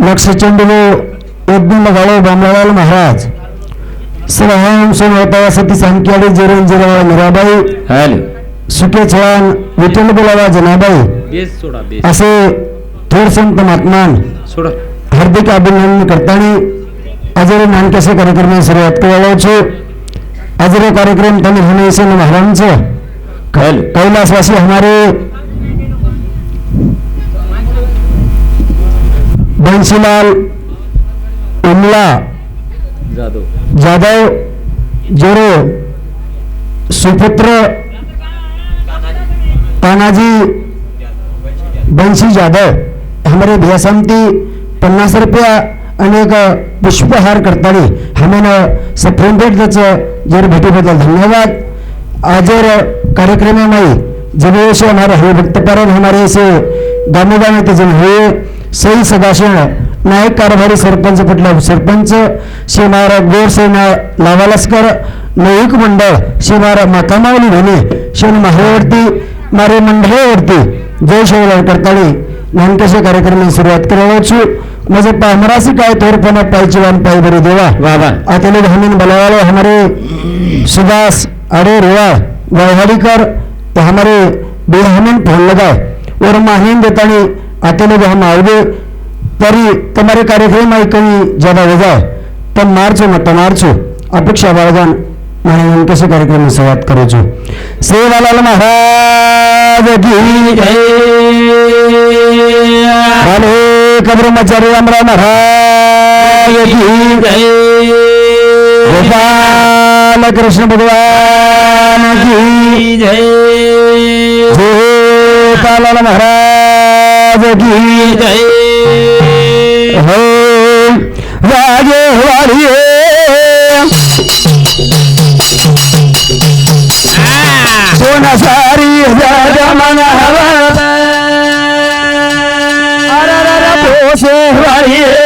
लक्षचंडू यज्ञ लगाडो बामलालाल महाराज. सर्वांश होता सती सांख्याडी जिरण जिरावा मीराबाई हॅलो. सुके छळान विठ्ठल बोलावा जनाबाई. असे थोर संत महात्मान. सोडा. हार्दिक अभिनंदन करताना अजर नानकेसे कार्यक्रमाची सुरुवात करायची अजर कार्यक्रम तमिल हमेशा महाराजांचं. कैलासवासी हमारे बंशीलाल उमला जाधव. जोरो सुपुत्र तानाजी बंशी जाधव. हमारे भैया समती पन्नास रुपया अनेक पुष्पहार करताना हमें त्याचं जर भेटीबद्दल धन्यवाद. आजर कार्यक्रमामध्ये जब से हमारे हरिभक्त परम हमारे से गामे गामे ते जन हुए सही सदाशिव नायक कारभारी सरपंच पटला सरपंच श्री महाराज गोरसेना लावालस्कर. नायक मंडळ श्री महाराज मातामावली म्हणे शेण महावरती मारे मंडळावरती. जय शिवलाल करताळी. नानकेशे कार्यक्रमाची सुरुवात करायची माझे पामरासी काय थोरपणा पायची वान पाय बरे देवा. बाबा अतले हमीन बलवाले हमारे सुभाष अरे रेवा गौहड़ीकर तो हमारे बेहमीन फोन लगाए और माहीन देतानी अतले हम आवडे तरी तुम्हारे कार्यक्रम आहे कमी ज्यादा वजा पण मार्चो मत मार्चो अपेक्षा बाळगान आणि कसे कार्यक्रम सुरुवात करायचो श्रीलाल महाराज की भले कब्रमचारी रामराव महाराज की गोपाल कृष्ण भगवान की जय। गोपाल महाराज की जय हो राजे वालिये सोना கீதை ராஜவாரியே சோனசாரி ரமண போசே வாரியே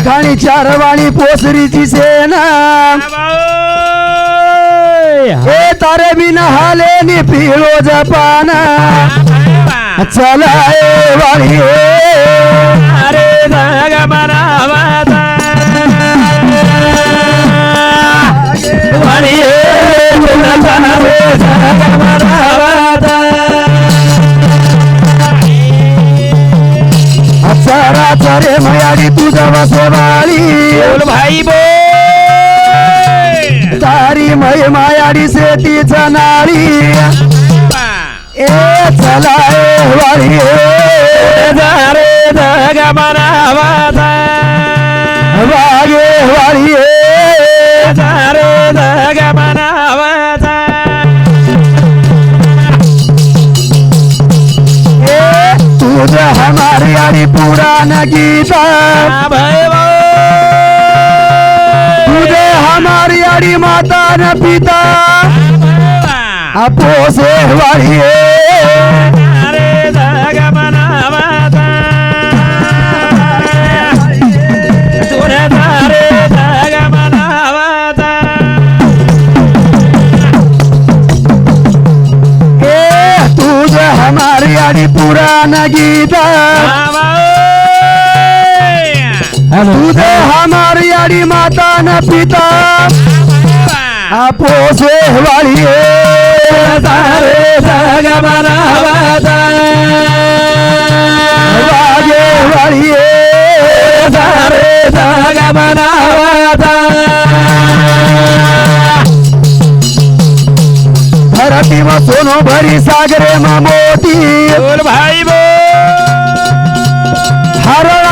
चार खाणी चार वाणी पोसरीची सेना. हे तारे बिन हाले नि पिळो जपाना. चला ए वाणी अरे जगमनावत वाणी चारा चारे मयाडी तुझा वसवाळी बोल भाई बोल. तारी मय मायाडी सेतीचा नाळी ए चला ए वाणी रे जगमनावत वागे वाणी हमारी आणि पुराण गीता। भाई तुझे हमारी आणि माता न पिता। आपो से वाणी रे जगमनावत दूध हमारी अड़ी माता न पिता. आपो से वालिए सारे सगमना वागे वालिए सारे सगमना धरती में सोनो भरी सागरे मा मोती भाई बो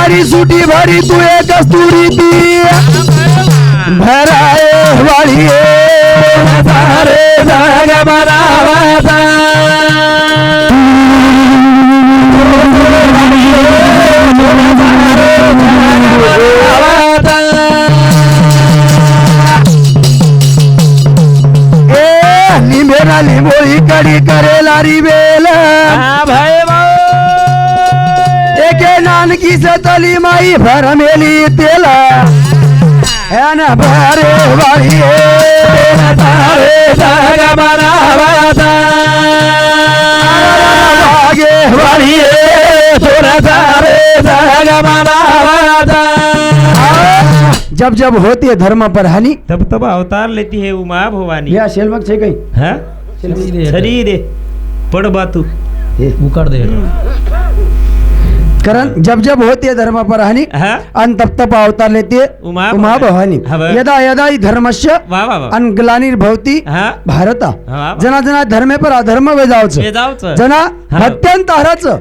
हरणारी सुटी भरी तू एक कस्तुरी ती भराए वाळी सारे जग मनावाचा ए लिंबोळी कडी करेल रिबेल हा भाई. पालखीची माई भर मेली तेला. ह्यान भारे वारी तारे वागे वाली तोरा तारे जब जब होती है धर्म पर हानि तब तब अवतार लेती है उमा भवानी। या सेलवक छे कहीं? हां? शरीर है। पड़ बातू। उकाड़ दे। कारण जब जब होती धर्म पर हानी आणि तप तप अवतार लेते उमा उमा भवानी हा बरं. यदा यदा हि धर्मस्य वा वा वा आणि ग्लानिर्भवती हा। भारत। हा जना जना धर्मे पर अधर्म वेजावचं हे जाऊच जना हा.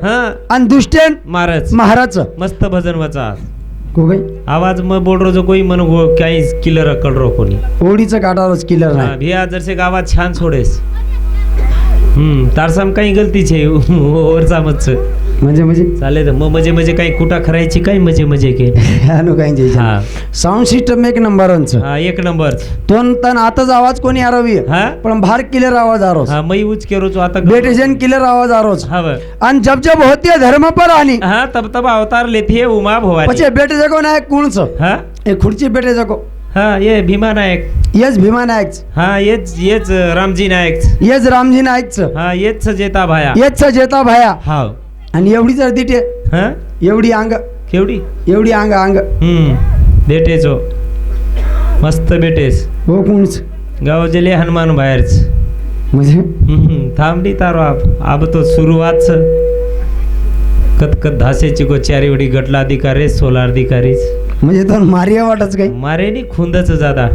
हा। आणि दुष्ट्यान मारच महाराचं मस्त भजन वाचा आवाज मग बोल रो जो कोई मन गो काही किलर कळ रो कोणी। ओढीचं काटावरच किलर हा, नाही भिया जरसे गावात छान सोडेस। हम्म तारसाम काही गलती छे वरचा मच म्हणजे म्हणजे चालेल मग मजे मजे काही कुटा करायची काही मजे मजे के हा. साऊंड सिस्टम एक नंबर हा एक नंबर. तो तन आताच आवाज कोणी आरवी? हा? पण भार किलर आवाज आरो हा मै उच केरोच आता बेटेशन किलर आवाज आरो आणि जब जब होती धर्म पर आनी हा तब तब अवतार लेती है उमा भो पछे बेटे जको नायक कोण हा? खुर्ची बेटे जको हा ये भीमा नायक. येच भीमा नायक. हा येच येच रामजी नायक. येच रामजी नायक हा येच जेता भाया. येच जेता भाया. हा. आणि एवढी जर दिटे हा? एवढी अंग केवढी? एवढी अंग अंग हम्म. बेटेचो मस्त बेटेस हो कोणच? गाव जेले हनुमान बाहेरच. म्हणजे? हम्म, थांबली तारो आप. अब तो सुरुवात कत कत धासेची गो चारी वडी गटला अधिकारी सोलार अधिकारीच. म्हणजे तो मारिया वाटच काही. मारेनी खुंदच जादा.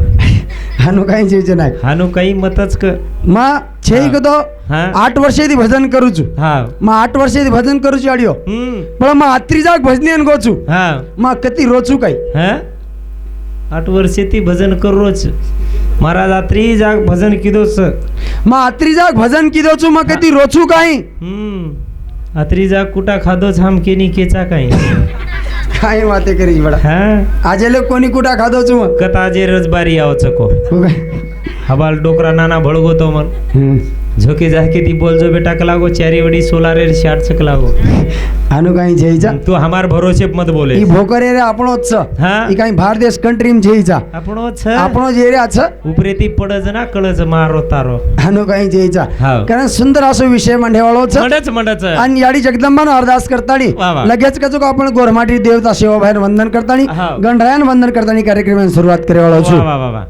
हानू काही जेचे नाही. हानू काही मतच क मा छे तो. आठ वर्ष ती भजन करूचू. हा. मा आठ वर्ष भजन भजन करूचू आडियो पण मा आत्री जाग भजनी अन गोचू. हा. मा कती रोचू काही. हा? आठ वर्ष ती भजन करूच. महाराज रात्री जाग भजन किदोच. मा आत्री जाग भजन किदोच मा कती रोचू काही. हम्म. आत्री जाग कुटा खादोच हम केनी केचा काही. કાંઈ વાતે કરી બડા હા? આજે લે કોની કુટા ખાધો છું કતા આજે રજબારી આવો છકો હબાલ ડોકરા નાના ભળગો તો મને ઝોકી ઝાકી થી બોલજો બેટા કલાગો ચેરી વડી સોલારે શાટ છે કલાગો આનું કાઈ જઈ જા તું હમાર ભરોસે મત બોલે ઈ ભોકરે રે આપણો જ છે હા ઈ કાઈ ભારત દેશ કંટ્રી માં જઈ જા આપણો છે આપણો જ એરિયા છે ઉપરેથી પડજ ના કળજ મારો તારો આનું કાઈ જઈ જા કારણ સુંદર આસો વિષય મંડેવાળો છે મંડે છે મંડે છે અને યાડી જગદંબા નો અરદાસ કરતાણી લગેજ કજો કે આપણે ગોરમાટી દેવતા સેવાભાઈ વંદન કરતાણી ગણરાયન વંદન કરતાણી કાર્યક્રમની શરૂઆત કરવાળો છું વાહ વાહ વાહ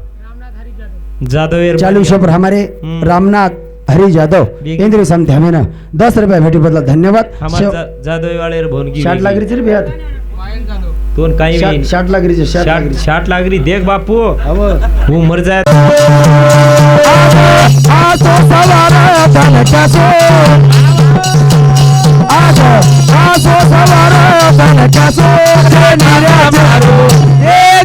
જાદવ ચાલુ છે પર અમારે રામનાથ हरी जाधव इंद्र सामते हमें ना दस रुपया भेटी बदला धन्यवाद. हमार शेव- जा- जादव वाले भोनगी शाट लागरी रे बेहात दोन काही शाट. शाट लागरी शाट शाट लागरी शाट लागरी देख बापू. अहो मर जाय आसो सवार तनकासो आसो आसो सवार नाऱ्या मारो ए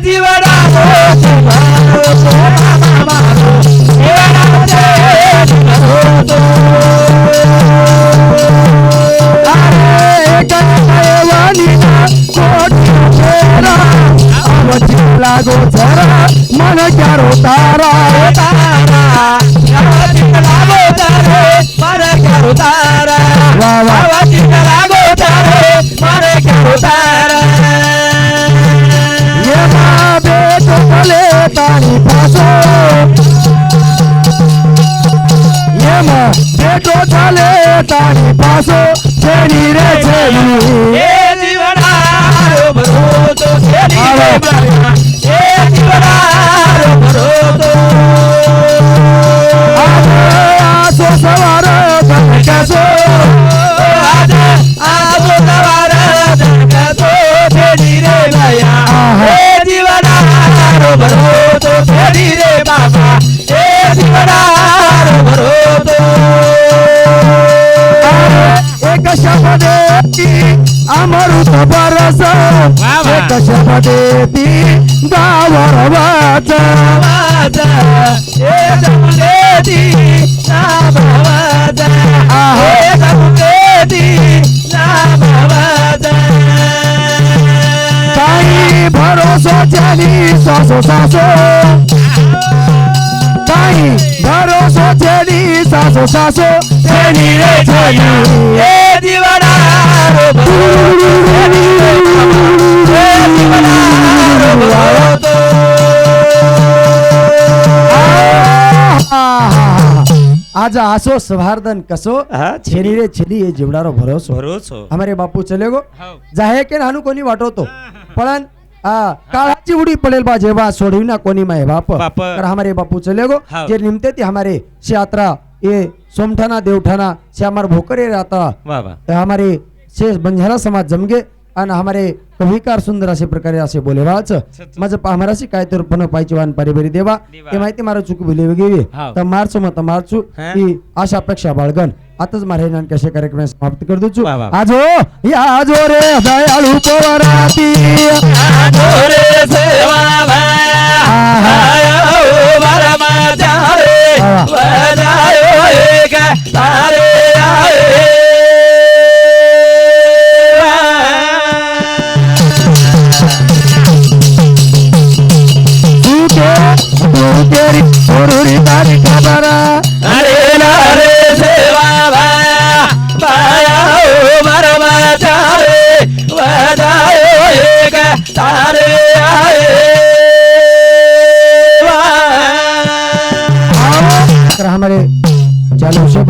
ये माँ बेटो भले तारी पासो। ये माँ बेटो चले तारी पासो। तेरी रे बाबा ए जीवना भरो तो कशामध्ये ती? अमृत बरस कशामध्ये ती? गावर वाच काही भरोसा झाली सासो सासो. काही भरोसा झाली सासो सासो. छेनी रे छेनी आज आसो सभार्दन कसो? हा, छेनी रे छेनी ये जीवनारो भरोसो. भरोसो. हमारे बापू चले गो. हो. जाहे के नानू कोणी वाटवतो पण आ, काळाची उडी पडेल बा जेव्हा सोडविना कोणी माय बाप. बाप. तर हमारे बापू चले गो. हाव. जे निमते ती हमारे से यात्रा ये सोमठाना देवठाना से हमार भोकरे रहता. वा वा. तर हमारे से बंजारा समाज जमगे आणि हमारे कविकार सुंदर असे प्रकारे असे बोले वाच माझं हमाराशी काय तर पण पाहिजे वान पारिबरी देवा. ते माहिती मारा चुकी भुले गेली. तर मारचो मत मारचू. हा. की आशा अपेक्षा बाळगण. आताच मारे नान कसे कार्यक्रम समाप्त कर दूचू. वा. आजो या आजो रे दयाळू पोराती तू तेरी पोरुरी तेरी गुरुरी माझी खबरा अरे नारे सेवा पाया हो मरवा चारे. वदायो हो, एक तारे आए हमारे चलो से